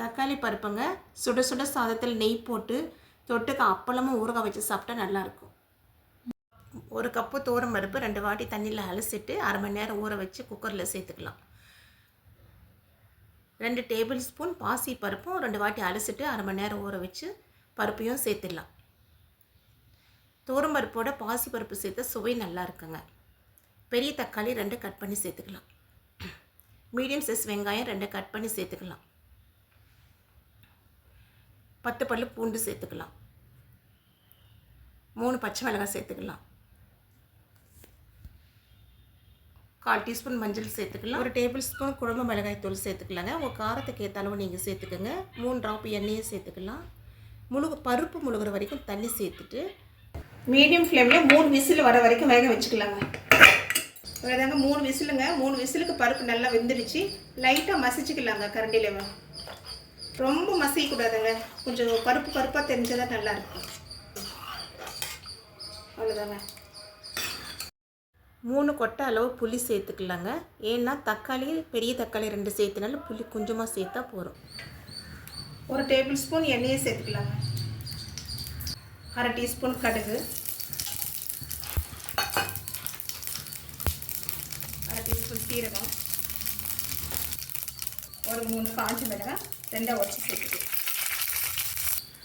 தக்காளி பருப்புங்க. சுட சுட சாதத்தில் நெய் போட்டு தொட்டுக்கு அப்பளமும் ஊறுகாய் வச்சு சாப்பிட்டா நல்லாயிருக்கும் ஒரு கப்பு தோரம் பருப்பு ரெண்டு வாட்டி தண்ணியில் அலசிட்டு அரை மணி நேரம் ஊற வச்சு குக்கரில் சேர்த்துக்கலாம். ரெண்டு டேபிள் ஸ்பூன் பாசி பருப்பும் ரெண்டு வாட்டி அலசிட்டு அரை மணி நேரம் ஊற வச்சு பருப்பையும் சேர்த்துடலாம். தோரம் பருப்போட பாசி பருப்பு சேர்த்தா சுவை நல்லா இருக்குங்க பெரிய தக்காளி ரெண்டு கட் பண்ணி சேர்த்துக்கலாம். மீடியம் சைஸ் வெங்காயம் ரெண்டு கட் பண்ணி சேர்த்துக்கலாம். பத்து பல்லு பூண்டு சேர்த்துக்கலாம். மூணு பச்சை மிளகாய் சேர்த்துக்கலாம். கால் டீஸ்பூன் மஞ்சள் சேர்த்துக்கலாம். ஒரு டேபிள் ஸ்பூன் குழம்பு மிளகாய் தூள் சேர்த்துக்கலாங்க. உங்கள் காரத்துக்கு ஏற்ற அளவு நீங்கள் சேர்த்துக்கோங்க. மூணு ட்ராப் எண்ணெயை சேர்த்துக்கலாம். முழுகு பருப்பு முழுகிற வரைக்கும் தண்ணி சேர்த்துட்டு மீடியம் ஃப்ளேமில் மூணு விசில் வர வரைக்கும் வேக வச்சுக்கலாங்க. வேதாங்க மூணு விசிலுங்க. மூணு விசிலுக்கு பருப்பு நல்லா வெந்துடுச்சு. லைட்டாக மசிச்சுக்கலாங்க கரண்டியில் ரொம்ப மசிக்கக்கூடாதுங்க கொஞ்சம் பருப்பு பருப்பாக தெரிஞ்சதாக நல்லாயிருக்கும். அவ்வளோதாங்க. மூணு கொட்டை அளவு புளி சேர்த்துக்கலாங்க. ஏன்னா தக்காளி பெரிய தக்காளி ரெண்டு சேர்த்துனால புளி கொஞ்சமாக சேர்த்தா போதும். ஒரு டேபிள் ஸ்பூன் எண்ணெயை சேர்த்துக்கலாங்க. அரை டீஸ்பூன் கடுகு. அரை டீஸ்பூன் சீரகம். ஒரு மூணு காஞ்சி மிளகாய் ரெண்டாக உடச்சி சேர்த்துக்கலாம்.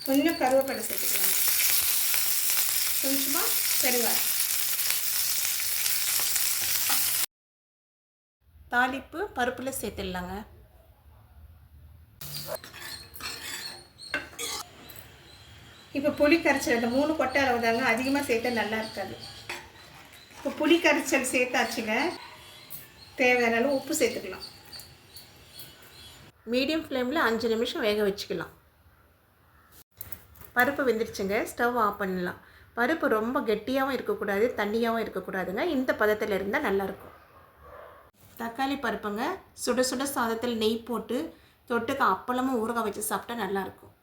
கொஞ்சம் கருவேப்பிலை சேர்த்துக்கலாம். கொஞ்சமாக பெருவாய் தாளிப்பு பருப்பில் சேர்த்துடலாங்க. இப்போ புளி கரைச்சல் இந்த மூணு கொட்டை அளவு தாங்க அதிகமாக சேர்த்தா நல்லா இருக்காது. இப்போ புளி கரைச்சல் சேர்த்தாச்சுங்க. தேவையான உப்பு சேர்த்துக்கலாம். மீடியம் ஃப்ளேமில் அஞ்சு நிமிஷம் வேக வச்சுக்கலாம். பருப்பு வெந்துருச்சுங்க. ஸ்டவ் ஆஃப் பண்ணலாம். பருப்பு ரொம்ப கெட்டியாகவும் இருக்கக்கூடாது தண்ணியாகவும் இருக்கக்கூடாதுங்க. இந்த பதத்தில் இருந்தால் நல்லாயிருக்கும். தக்காளி பருப்புங்க. சுட சுட சாதத்தில் நெய் போட்டு தொட்டுக்க அப்பளமும் ஊறுகாய் வச்சு சாப்பிட்டா நல்லாயிருக்கும்.